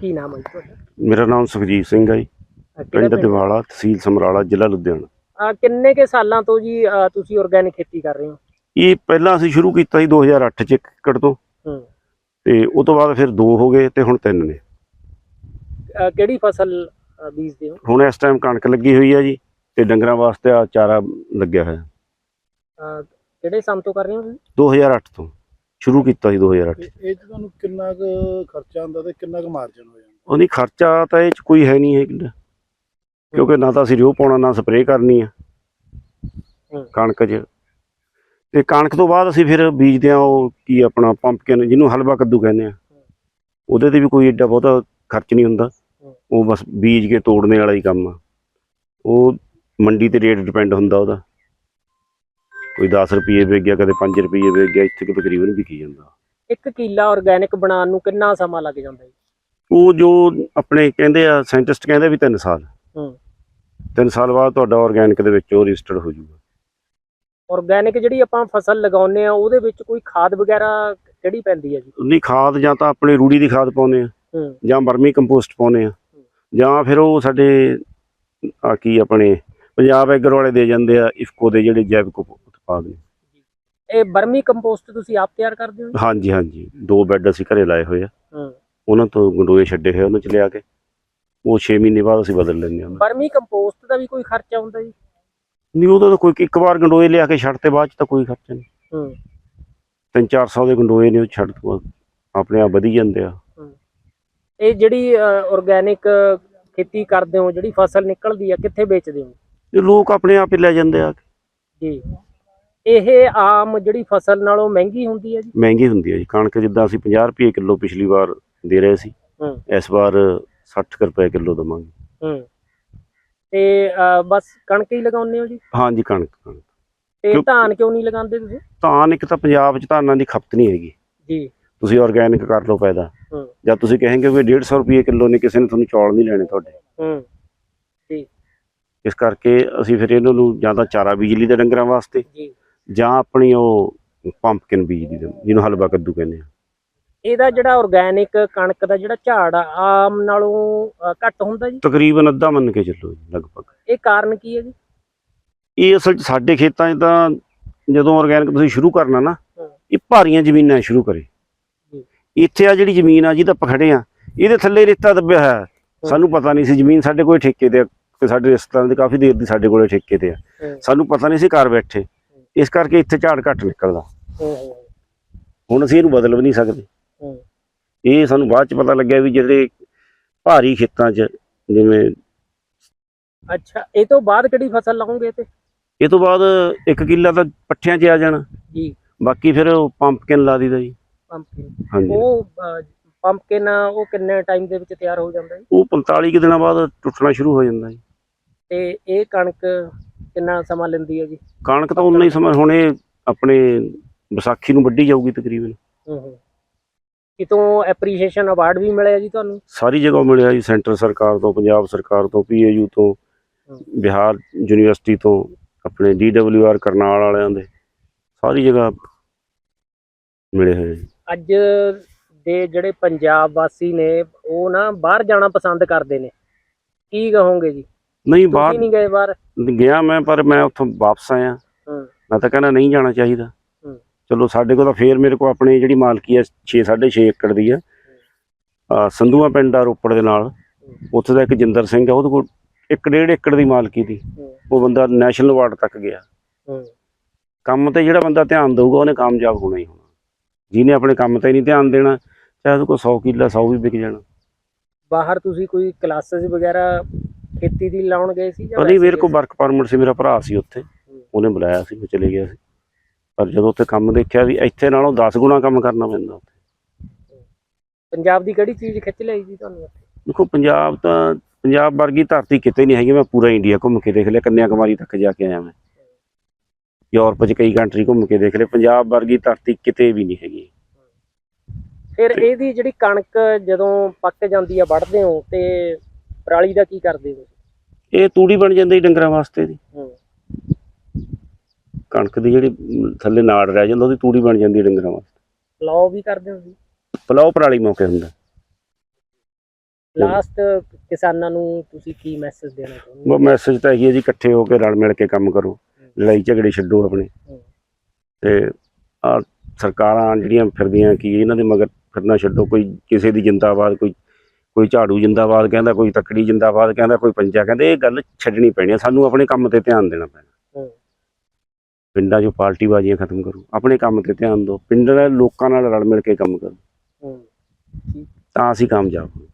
ਕੀ ਨਾਮ ਹੈ ਜੀ ਤੁਹਾਡਾ? ਮੇਰਾ ਨਾਮ ਸੁਖਜੀਤ ਸਿੰਘ ਹੈ ਜੀ। ਅਹ ਕਿਹੜਾ ਪਿੰਡ ਪਿੰਡ? ਦਿਵਾਲਾ ਤਹਿਸੀਲ ਸਮਰਾਲਾ ਜ਼ਿਲ੍ਹਾ ਲੁਧਿਆਣਾ। ਅਹ ਕਿੰਨੇ ਕੇ ਸਾਲਾਂ ਤੋਂ ਜੀ ਅਹ ਤੁਸੀਂ ਆਰਗੈਨਿਕ ਖੇਤੀ ਕਰ ਰਹੇ ਹੋ? ਇਹ ਪਹਿਲਾਂ ਅਸੀਂ ਸ਼ੁਰੂ ਕੀਤਾ ਸੀ 2008 ਚ ਇੱਕ ਏਕੜ ਤੋਂ। ਹੂੰ। ਤੇ ਉਸ ਤੋਂ ਬਾਅਦ ਫਿਰ ਦੋ ਹੋ ਗਏ ਤੇ ਹੁਣ ਤਿੰਨ ਨੇ। ਅਹ ਕਿਹੜੀ ਫਸਲ ਅਹ ਬੀਜਦੇ ਹੋ? ਹੁਣ ਇਸ ਟਾਈਮ ਕਣਕ ਲੱਗੀ ਹੋਈ ਹੈ ਜੀ। ਤੇ ਡੰਗਰਾਂ ਵਾਸਤੇ ਆ ਚਾਰਾ ਲੱਗਿਆ ਹੋਇਆ। ਅਹ ਕਿਹੜੇ ਸਾਲ ਤੋਂ ਕਰ ਰਹੇ ਹੋ ਤੁਸੀਂ? 2008 ਤੋਂ। ਸ਼ੁਰੂ ਕੀਤਾ ਸੀ 2008 ਇਹ ਇਹ 'ਚ ਤੁਹਾਨੂੰ ਕਿੰਨਾ ਕੁ ਖਰਚਾ ਆਉਂਦਾ ਤੇ ਕਿੰਨਾ ਕੁ ਮਾਰਜਨ ਹੋ ਜਾਂਦਾ? ਉਹਦੀ ਖਰਚਾ ਤਾਂ ਇਹ ਚ ਕੋਈ ਹੈ ਨਹੀਂ ਹੈ ਕਿੰਨਾ। ਕਿਉਂਕਿ ਨਾ ਤਾਂ ਅਸੀਂ ਰਿਓ ਪਾਉਣਾ ਨਾ ਸਪਰੇਅ ਕਰਨੀ ਆ। ਹੂੰ। ਕਣਕ 'ਚ। ਤੇ ਕਣਕ ਤੋਂ ਬਾਅਦ ਅਸੀਂ ਫਿਰ ਬੀਜਦੇ ਆ ਉਹ ਕੀ ਆਪਣਾ ਪੰਪਕਿਨ ਜਿਹਨੂੰ ਹਲਵਾ ਕੱਦੂ ਕਹਿੰਦੇ ਆ। ਉਹਦੇ ਤੇ ਵੀ ਕੋਈ ਏਡਾ ਬਹੁਤਾ ਖਰਚ ਨਹੀਂ ਹੁੰਦਾ। ਉਹ ਬਸ ਬੀਜ ਕੇ ਤੋੜਨੇ ਵਾਲਾ ਹੀ ਕੰਮ ਆ। ਉਹ ਮੰਡੀ ਤੇ ਰੇਟ ਡਿਪੈਂਡ ਹੁੰਦਾ ਉਹਦਾ। ਕੋਈ 10 ਰੁਪਏ ਵੇਚ ਗਿਆ ਕਦੇ 5 ਰੁਪਏ ਵੇਚ ਗਿਆ ਇੱਥੇ ਕਿ ਤਕਰੀਬਨ ਵਿਕੀ ਜਾਂਦਾ। ਇੱਕ ਕਿੱਲਾ ਆਰਗੈਨਿਕ ਬਣਾਉਣ ਨੂੰ ਕਿੰਨਾ ਸਮਾਂ ਲੱਗ ਜਾਂਦਾ ਜੀ? ਉਹ ਜੋ ਆਪਣੇ ਕਹਿੰਦੇ ਆ ਸਾਇੰਟਿਸਟ ਕਹਿੰਦੇ ਵੀ 3 ਸਾਲ। ਹੂੰ। 3 ਸਾਲ ਬਾਅਦ ਤੁਹਾਡਾ ਆਰਗੈਨਿਕ ਦੇ ਵਿੱਚ ਉਹ ਰਜਿਸਟਰਡ ਹੋ ਜਾਊਗਾ। ਆਰਗੈਨਿਕ ਜਿਹੜੀ ਆਪਾਂ ਫਸਲ ਲਗਾਉਂਦੇ ਆ ਉਹਦੇ ਵਿੱਚ ਕੋਈ ਖਾਦ ਵਗੈਰਾ ਕਿਹੜੀ ਪੈਂਦੀ ਹੈ ਜੀ? ਉਹਦੀ ਖਾਦ ਜਾਂ ਤਾਂ ਆਪਣੇ ਰੂੜੀ ਦੀ ਖਾਦ ਪਾਉਨੇ ਆ ਹੂੰ। ਜਾਂ ਵਰਮੀ ਕੰਪੋਸਟ ਪਾਉਨੇ ਆ ਜਾਂ ਫਿਰ ਉਹ ਸਾਡੇ ਆ ਕੀ ਆਪਣੇ ਪੰਜਾਬ ਐਗਰ ਵਾਲੇ ਦੇ ਜਾਂਦੇ ਆ ਇਫਕੋ ਦੇ ਜਿਹੜੇ ਜੈਵਿਕ ਉਤਪਾਦ ਨੇ। ਇਹ ਬਰਮੀ ਕੰਪੋਸਟ ਤੁਸੀਂ ਆਪ ਤਿਆਰ ਕਰਦੇ ਹੋ? ਹਾਂਜੀ ਹਾਂਜੀ। ਦੋ ਬੈੱਡ ਅਸੀਂ ਘਰੇ ਲਾਏ ਹੋਏ ਆ। ਉਹਨਾਂ ਤੋਂ ਗੰਡੋਏ ਛੱਡੇ ਹੋਏ ਉਹਨਾਂ ਚ ਲਿਆ ਕੇ। ਉਹ 6 ਮਹੀਨੇ ਬਾਅਦ ਅਸੀਂ ਬਦਲ ਲੈਂਦੇ ਹਾਂ। ਬਰਮੀ ਕੰਪੋਸਟ ਦਾ ਵੀ ਕੋਈ ਖਰਚਾ ਹੁੰਦਾ ਜੀ? ਨਹੀਂ ਉਹਦਾ ਤਾਂ ਕੋਈ ਇੱਕ ਵਾਰ ਗੰਡੋਏ ਲਿਆ ਕੇ ਛੱਡ ਤੇ ਬਾਅਦ ਚ ਤਾਂ ਕੋਈ ਖਰਚਾ ਨਹੀਂ। ਹੂੰ। 3-400 ਦੇ ਗੰਡੋਏ ਨੇ ਉਹ ਛੱਡ ਤੋਂ ਬਾਅਦ ਆਪਣੇ ਆਪ ਵਧੀ ਜਾਂਦੇ ਆ। ਇਹ ਜਿਹੜੀ ਆਰਗੈਨਿਕ ਖੇਤੀ ਕਰਦੇ ਹੋ ਜਿਹੜੀ ਫਸਲ ਨਿਕਲਦੀ ਆ ਕਿੱਥੇ ਵੇਚਦੇ ਹੋ? ਤੇ ਲੋਕ ਆਪਣੇ ਆਪ ਹੀ ਲੈ ਜਾਂਦੇ ਆ। ਜੀ। ਇਹ ਆਮ ਜਿਹੜੀ ਫਸਲ ਨਾਲੋਂ ਮਹਿੰਗੀ ਹੁੰਦੀ ਹੈ ਜੀ? ਮਹਿੰਗੀ ਹੁੰਦੀ ਹੈ ਜੀ। ਕਣਕ ਜਿੱਦਾਂ ਅਸੀਂ 50 ਰੁਪਏ ਕਿਲੋ ਪਿਛਲੀ ਵਾਰ ਦੇ ਰਹੇ ਸੀ ਹੂੰ। ਇਸ ਵਾਰ 60 ਕੁ ਰੁਪਏ ਕਿਲੋ ਦਵਾਂਗੇ। ਹੂੰ। ਤੇ ਅਹ, ਬਸ ਕਣਕ ਹੀ ਲਗਾਉਂਦੇ ਹੋ ਜੀ? ਹਾਂਜੀ ਕਣਕ ਕਣਕ। ਤੇ ਕਿਉਂ- ਧਾਨ ਕਿਉਂ ਨਹੀਂ ਲਗਾਉਂਦੇ ਤੁਸੀਂ? ਧਾਨ ਇੱਕ ਤਾਂ ਪੰਜਾਬ 'ਚ ਧਾਨਾਂ ਦੀ ਖਪਤ ਨਹੀਂ ਹੈਗੀ। ਜੀ। ਤੁਸੀਂ ਆਰਗੈਨਿਕ ਕਰ ਲਓ ਪੈਦਾ ਹੂੰ। ਜਾਂ ਤੁਸੀਂ ਕਹੇਂਗੇ ਵੀ 150 ਰੁਪਏ ਕਿਲੋ ਨੇ ਕਿਸੇ ਨੇ ਤੁਹਾਨੂੰ ਚੌਲ ਨਹੀਂ ਲੈਣੇ ਤੁਹਾਡੇ। ਹੂੰ। ਇਸ ਕਰਕੇ ਅਸੀਂ ਫਿਰ ਇਹਨਾਂ ਨੂੰ ਜਾਂ ਤਾਂ ਚਾਰਾ ਬਿਜਲੀ ਦੇ ਡੰਗਰਾਂ ਵਾਸਤੇ ਜੀ। ਆਪਣੀ ਉਹ ਪੰਪਕਿਨ ਬੀਜਦੀ ਦੇ ਜਿਹਨੂੰ ਹਲਵਾ ਕੱਦੂ ਕਹਿੰਦੇ ਆ। ਇਹਦਾ ਜਿਹੜਾ ਆਰਗੈਨਿਕ ਕਣਕ ਦਾ ਜਿਹੜਾ ਝਾੜ ਆ ਆਮ ਨਾਲੋਂ ਘੱਟ ਹੁੰਦਾ ਜੀ? ਤਕਰੀਬਨ ਅੱਧਾ ਮੰਨ ਕੇ ਚੱਲੋ ਜੀ ਲਗਭਗ। ਇਹ ਕਾਰਨ ਕੀ ਹੈ ਜੀ? ਇਹ ਅਸਲ 'ਚ ਸਾਡੇ ਖੇਤਾਂ 'ਚ ਤਾਂ ਜਦੋਂ ਆਰਗੈਨਿਕ ਤੁਸੀਂ ਸ਼ੁਰੂ ਕਰਨਾ ਨਾ। ਇਹ ਭਾਰੀਆਂ ਜ਼ਮੀਨਾਂ ਸ਼ੁਰੂ ਕਰੇ। ਇੱਥੇ ਆ ਜਿਹੜੀ ਜ਼ਮੀਨ ਆ ਜਿਹਦਾ ਆਪਾਂ ਖੜੇ ਆ ਇਹਦੇ ਥੱਲੇ ਰੇਤਾ ਦੱਬਿਆ ਹੋਇਆ। ਸਾਨੂੰ ਪਤਾ ਨਹੀਂ ਸੀ ਜ਼ਮੀਨ ਸਾਡੇ ਕੋਲ ਠੇਕੇ ਤੇ ਤੇ ਸਾਡੇ ਰਿਸ਼ਤੇਦਾਰਾਂ ਦੇ ਕਾਫੀ ਦੇਰ ਦੀ ਸਾਡੇ ਕੋਲੇ ਠੇਕੇ ਤੇ ਆ। ਸਾਨੂੰ ਪਤਾ ਨਹੀਂ ਸੀ ਘਰ ਬੈਠੇ। ਇਸ ਕਰਕੇ ਇੱਥੇ ਝਾੜ ਘੱਟ ਨਿਕਲਦਾ। ਹੁਣ ਅਸੀਂ ਇਹਨੂੰ ਬਦਲ ਵੀ ਨਹੀਂ ਸਕਦੇ। ਇਹ ਸਾਨੂੰ ਬਾਅਦ ਚ ਪਤਾ ਲੱਗਿਆ ਵੀ ਜਿਹੜੇ ਭਾਰੀ ਖੇਤਾਂ 'ਚ ਜਿਵੇਂ ਅੱਛਾ ਇਹ ਤੋਂ ਬਾਅਦ ਕਿਹੜੀ ਫਸਲ ਲਾਉਂਗੇ ਤੇ? ਇਹ ਤੋਂ ਬਾਅਦ ਇੱਕ ਕਿੱਲਾ ਤਾਂ ਪੱਠਿਆਂ 'ਚ ਆ ਜਾਣਾ। ਜੀ। ਬਾਕੀ ਫਿਰ ਪੰਪਕਿਨ ਲਾ ਦੀਦਾ ਜੀ। ਪੰਪਕਿਨ ਉਹ ਪੰਪਕਿਨ ਉਹ ਕਿੰਨੇ ਟਾਈਮ ਦੇ ਵਿੱਚ ਤਿਆਰ ਹੋ ਜਾਂਦਾ ਜੀ? ਉਹ 45 ਕੁ ਦਿਨਾਂ ਬਾਅਦ ਟੁੱਟਣਾ ਸ਼ੁਰੂ ਹੋ ਜਾਂਦਾ ਜੀ। ਤੇ ਇਹ ਕਣਕ ਕਿੰਨਾ ਸਮਾਂ ਲੈਂਦੀ ਹੈ ਜੀ? ਕਣਕ ਤਾਂ ਉਨਾ ਹੀ ਸਮਾਂ ਹੁਣ ਇਹ ਆਪਣੇ ਵਿਸਾਖੀ ਨੂੰ ਵੱਢੀ ਜਾਊਗੀ ਤਕਰੀਬਨ। ਹੂੰ ਹੂੰ। ਕਿਤੋਂ ਐਪਰੀਸ਼ੀਏਸ਼ਨ ਅਵਾਰਡ ਵੀ ਮਿਲਿਆ ਜੀ ਤੁਹਾਨੂੰ? ਸਾਰੀ ਜਗ੍ਹਾ ਮਿਲਿਆ ਜੀ ਸੈਂਟਰ ਸਰਕਾਰ ਤੋਂ ਪੰਜਾਬ ਸਰਕਾਰ ਤੋਂ ਪੀਏਯੂ ਤੋਂ। ਬਿਹਾਰ ਯੂਨੀਵਰਸਿਟੀ ਤੋਂ ਆਪਣੇ ਡੀਡਬਲਯੂਆਰ ਕਰਨਾਲ ਵਾਲਿਆਂ ਦੇ ਸਾਰੀ ਜਗ੍ਹਾ ਮਿਲੇ ਹੋਏ ਜੀ। ਅੱਜ ਦੇ ਜਿਹੜੇ ਪੰਜਾਬ ਵਾਸੀ ਨੇ ਉਹ ਨਾ ਬਾਹਰ ਜਾਣਾ ਪਸੰਦ ਕਰਦੇ ਨੇ। ਕੀ ਕਹੋਗੇ ਜੀ? ਨਹੀਂ ਬਾਹਰ ਨਹੀਂ ਗਏ ਬਾਹਰ? ਗਿਆ ਮੈਂ ਪਰ ਮੈਂ ਉੱਥੋਂ ਵਾਪਸ ਆਇਆ। ਹੂੰ। ਮੈਂ ਤਾਂ ਕਹਿੰਦਾ ਨਹੀਂ ਜਾਣਾ ਚਾਹੀਦਾ। ਹੂੰ। ਚਲੋ ਸਾਡੇ ਕੋਲ ਤਾਂ ਫੇਰ ਮੇਰੇ ਕੋਲ ਆਪਣੀ ਜਿਹੜੀ ਮਾਲਕੀ ਹੈ 6 6.5 ਏਕੜ ਦੀ ਆ ਆ ਸੰਧੂਆ ਪਿੰਡ ਆ ਰੋਪੜ ਦੇ ਨਾਲ। ਉੱਥੇ ਦਾ ਇੱਕ ਜਿੰਦਰ ਸਿੰਘ ਆ ਉਹਦੇ ਕੋਲ ਇੱਕ ਡੇਢ ਏਕੜ ਦੀ ਮਾਲਕੀ ਦੀ। ਹੂੰ, ਉਹ ਬੰਦਾ ਨੈਸ਼ਨਲ ਅਵਾਰਡ ਤੱਕ ਗਿਆ। ਹੂੰ। ਕੰਮ ਤੇ ਜਿਹੜਾ ਬੰਦਾ ਧਿਆਨ ਦਊਗਾ ਉਹਨੇ ਕਾਮਯਾਬ ਹੋਣਾ ਹੀ ਹੋਣਾ। ਜਿਹਨੇ ਆਪਣੇ ਕੰਮ ਤੇ ਨਹੀਂ ਧਿਆਨ ਦੇਣਾ ਚਾਹੇ ਉਹਦੇ ਕੋਲ 100 ਕਿੱਲਾ 100 ਵੀ ਵਿਕ ਜਾਣਾ। ਬਾਹਰ ਤੁਸੀਂ ਕੋਈ ਕਲਾਸਿਸ ਵਗੈਰਾ ਖੇਤੀ ਦੀ ਲਾਉਣ ਗਏ ਸੀ ਜਾਂ ਨਹੀਂ ਮੇਰੇ ਕੋਲ ਵਰਕ ਪਰਮਿਟ ਸੀ ਮੇਰਾ ਭਰਾ ਸੀ ਉੱਥੇ। ਉਹਨੇ ਬੁਲਾਇਆ ਸੀ ਮੈਂ ਚਲੇ ਗਿਆ ਸੀ। ਪਰ ਜਦੋਂ ਉੱਥੇ ਕੰਮ ਦੇਖਿਆ ਵੀ ਇੱਥੇ ਨਾਲੋਂ 10 ਗੁਣਾ ਕੰਮ ਕਰਨਾ ਪੈਂਦਾ ਉੱਥੇ? ਪੰਜਾਬ ਦੀ ਕਿਹੜੀ ਚੀਜ਼ ਖਿੱਚ ਲਈ ਜੀ ਤੁਹਾਨੂੰ ਉੱਥੇ? ਦੇਖੋ ਪੰਜਾਬ ਤਾਂ ਪੰਜਾਬ ਵਰਗੀ ਧਰਤੀ ਕਿਤੇ ਨਹੀਂ ਹੈਗੀ ਮੈਂ ਪੂਰਾ ਇੰਡੀਆ ਘੁੰਮ ਕੇ ਦੇਖ ਲਿਆ ਕੰਨਿਆ ਕੁਮਾਰੀ ਤੱਕ ਜਾ ਕੇ ਆਇਆ ਮੈਂ। ਯੂਰਪ 'ਚ ਕਈ ਕੰਟਰੀ ਘੁੰਮ ਕੇ ਦੇਖ ਲਏ ਪੰਜਾਬ ਵਰਗੀ ਧਰਤੀ ਕਿਤੇ ਵੀ ਨਹੀਂ ਹੈਗੀ। ਫਿਰ ਇਹਦੀ ਜਿਹੜੀ ਕਣਕ ਜਦੋਂ ਪੱਕ ਜਾਂਦੀ ਆ ਵੱਢਦੇ ਹੋ ਤੇ ਪਰਾਲੀ ਦਾ ਕੀ ਕਰਦੇ ਹੋ? ਇਹ ਤੂੜੀ ਬਣ ਜਾਂਦੀ ਡੰਗਰਾਂ ਵਾਸਤੇ ਦੀ ਹੂੰ। ਕਣਕ ਦੀ ਜਿਹੜੀ ਥੱਲੇ ਨਾੜ ਰਹਿ ਜਾਂਦਾ ਉਹਦੀ ਤੂੜੀ ਬਣ ਜਾਂਦੀ ਹੈ ਡੰਗਰਾਂ ਵਾਸਤੇ। ਪਲਾਓ ਵੀ ਕਰਦੇ ਹੋ ਜੀ ਪਲਾਓ ਪਰਾਲੀ ਮੌਕੇ ਹੁੰਦਾ। ਲਾਸਟ ਕਿਸਾਨਾਂ ਨੂੰ ਤੁਸੀਂ ਕੀ ਮੈਸੇਜ ਦੇਣਾ ਚਾਹੁੰਦੇ ਉਹ ਮੈਸੇਜ ਤਾਂ ਇਹੀ ਹੈ ਜੀ ਇਕੱਠੇ ਹੋ ਕੇ ਰਲ ਮਿਲ ਕੇ ਕੰਮ ਕਰੋ। ਲੜਾਈ ਝਗੜੇ ਛੱਡੋ ਆਪਣੇ। ਹੂੰ। ਤੇ ਆ ਸਰਕਾਰਾਂ ਜਿਹੜੀਆਂ ਫਿਰਦੀਆਂ ਕੀ ਇਹਨਾਂ ਦੇ ਮਗਰ ਫਿਰਨਾ ਛੱਡੋ ਕੋਈ ਕਿਸੇ ਦੀ ਜਿੰਦਾਬਾਦ ਕੋਈ ਕੋਈ ਝਾੜੂ ਜਿੰਦਾਬਾਦ ਕਹਿੰਦਾ ਕੋਈ ਤੱਕੜੀ ਜਿੰਦਾਬਾਦ ਕਹਿੰਦਾ ਕੋਈ ਪੰਜਾ ਕਹਿੰਦੇ ਇਹ ਗੱਲ ਛੱਡਣੀ ਪੈਣੀ ਹੈ ਸਾਨੂੰ ਆਪਣੇ ਕੰਮ ਤੇ ਧਿਆਨ ਦੇਣਾ ਪੈਣਾ। ਪਿੰਡਾਂ 'ਚੋਂ ਪਾਰਟੀ ਬਾਜ਼ੀਆਂ ਖਤਮ ਕਰੋ ਆਪਣੇ ਕੰਮ ਤੇ ਧਿਆਨ ਦਿਓ ਪਿੰਡ ਦੇ ਲੋਕਾਂ ਨਾਲ ਰਲ ਮਿਲ ਕੇ ਕੰਮ ਕਰੋ। ਤਾਂ ਅਸੀਂ ਕਾਮਯਾਬ ਹਾਂ